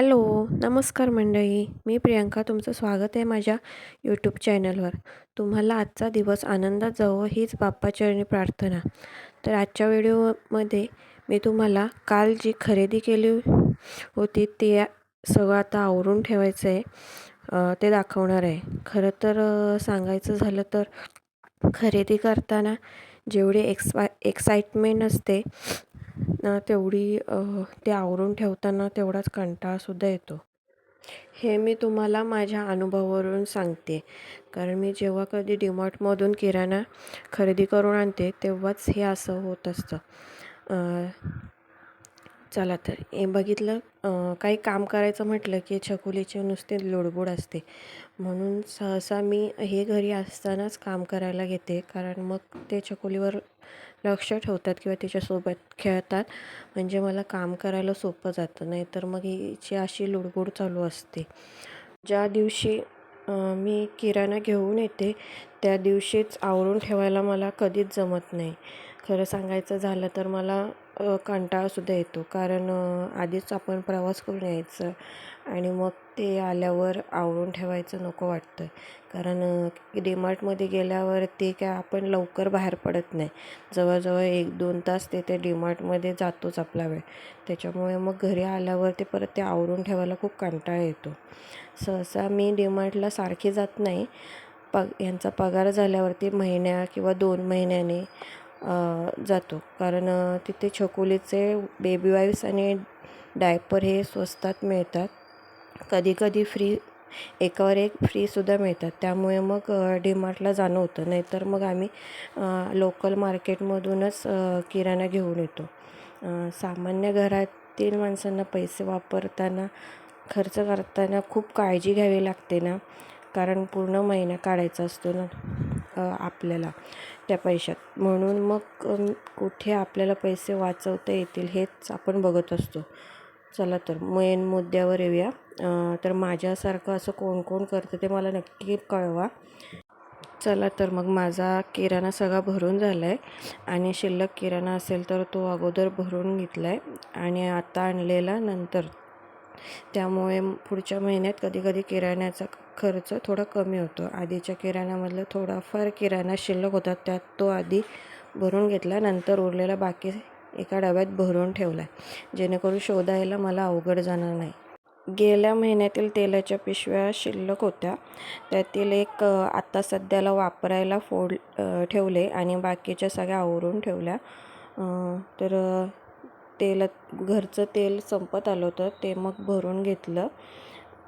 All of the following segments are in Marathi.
हॅलो नमस्कार मंडळी. मी प्रियांका तुमचं स्वागत आहे माझ्या यूट्यूब चॅनलवर तुम्हाला आजचा दिवस आनंदात जावं हीच बाप्पाचरणी प्रार्थना. तर आजच्या व्हिडिओमध्ये मी तुम्हाला काल जी खरेदी केली होती ते सगळं आता आवरून ठेवायचं आहे ते दाखवणार आहे. खरं तर सांगायचं झालं तर खरेदी करताना जेवढी एक्सपा एक्साइटमेंट असते ना तेवढी ते आवरून ठेवताना तेवढाच कंटाळासुद्धा येतो. हे मी तुम्हाला माझ्या अनुभवावरून सांगते. कारण मी जेव्हा कधी डिमार्टमधून किराणा खरेदी करून आणते तेव्हाच हे असं होत असतं. चला तर. हे बघितलं काही काम करायचं म्हटलं की छकुलीचे नुसते लोडबोड असते. म्हणून सहसा मी हे घरी असतानाच काम करायला घेते. कारण मग ते छकुलीवर लक्ष ठेवतात किंवा तिच्यासोबत खेळतात. म्हणजे मला काम करायला सोपं जातं. नाही तर मग हिची अशी लुडबुड चालू असते. ज्या दिवशी मी किराणा घेऊन येते त्या दिवशीच आवरून ठेवायला मला कधीच जमत नाही. खरं सांगायचं झालं तर मला कंटाळासुद्धा येतो. कारण आधीच आपण प्रवास करून यायचं आणि मग ते आल्यावर आवरून ठेवायचं नको वाटतं. कारण डीमार्टमध्ये गेल्यावर ते काय आपण लवकर बाहेर पडत नाही. जवळजवळ एक दोन तास ते ते डीमार्टमध्ये जातोच आपला वेळ. त्याच्यामुळे मग घरी आल्यावर ते परत ते आवरून ठेवायला खूप कंटाळा येतो. सहसा मी डीमार्टला सारखी जात नाही. पग यांचा पगार झाल्यावरती महिन्या किंवा दोन महिन्याने जातो. कारण तिथे छकुलीचे बेबी वाईप्स आणि डायपर हे स्वस्तात मिळतात. कधीकधी फ्री एकावर एक फ्रीसुद्धा मिळतात. त्यामुळे मग डीमार्टला जाणं होतं. नाहीतर मग आम्ही लोकल मार्केटमधूनच किराणा घेऊन येतो. सामान्य घरातील माणसांना पैसे वापरताना खर्च करताना खूप काळजी घ्यावी लागते ना. कारण पूर्ण महिना काढायचा असतो ना. आपल्याला त्या पैशात. म्हणून मग कुठे आपल्याला पैसे वाचवता येतील हेच आपण बघत असतो. चला तर मेन मुद्द्यावर येऊया. तर माझ्यासारखं असं कोण कोण करतं ते मला नक्की कळवा. चला तर मग माझा किराणा सगळा भरून झाला आहे आणि शिल्लक किराणा असेल तर तो अगोदर भरून घेतला आहे आणि आता आणलेला नंतर त्यामुळे पुढच्या महिन्यात कधीकधी किराण्याचा खर्च थोडा कमी होतो. आधीच्या किराण्यामधलं थोडाफार किराणा शिल्लक होता त्यात तो आधी भरून घेतला नंतर उरलेला बाकी एका डब्यात भरून ठेवला आहे जेणेकरून शोधायला मला अवघड जाणार नाही. गेल्या महिन्यातील तेलाच्या पिशव्या शिल्लक होत्या. त्यातील एक आत्ता सध्याला वापरायला फोड ठेवले आणि बाकीच्या सगळ्या आवरून ठेवल्या. तर तेल घरचं तेल संपत आलं होतं ते मग भरून घेतलं.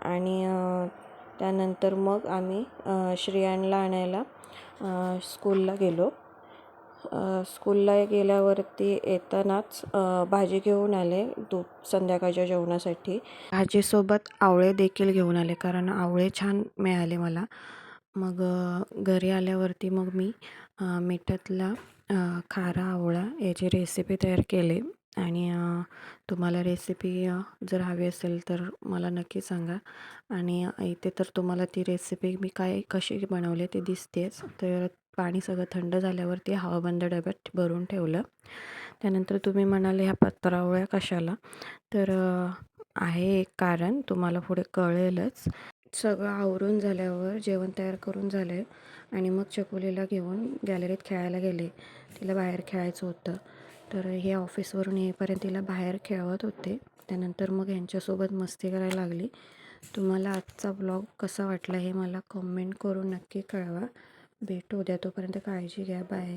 आणि त्यानंतर मग आम्ही श्रेयांला आणायला स्कूलला गेलो. स्कूलला गेल्यावरती येतानाच भाजी घेऊन आले दु संध्याकाळच्या जेवणासाठी. भाजीसोबत आवळे देखील घेऊन आले कारण आवळे छान मिळाले मला. मग घरी आल्यावरती मग मी मिठातला खारा आवळा याची रेसिपी तयार केली. आणि तुम्हाला रेसिपी जर हवी असेल तर मला नक्की सांगा. आणि इथे तर तुम्हाला ती रेसिपी मी काय कशी बनवली ते दिसतेच. तर पाणी सगळं थंड झाल्यावरती हवाबंद डब्यात भरून ठेवलं. त्यानंतर तुम्ही म्हणाले ह्या पत्रावळ्या कशाला? तर आहे एक कारण तुम्हाला पुढे कळेलच. सगळं आवरून झाल्यावर जेवण तयार करून झालं आणि मग चकुलीला घेऊन गॅलरीत खेळायला गेले. तिला बाहेर खेळायचं होतं. तर हे ऑफिसवरून येईपर्यंत तिला बाहेर खेळवत होते. त्यानंतर मग यांच्यासोबत मस्ती करायला लागली. तुम्हाला आजचा ब्लॉग कसा वाटला हे मला कमेंट करून नक्की कळवा. भेटू उद्या तोपर्यंत काळजी घ्या. बाय.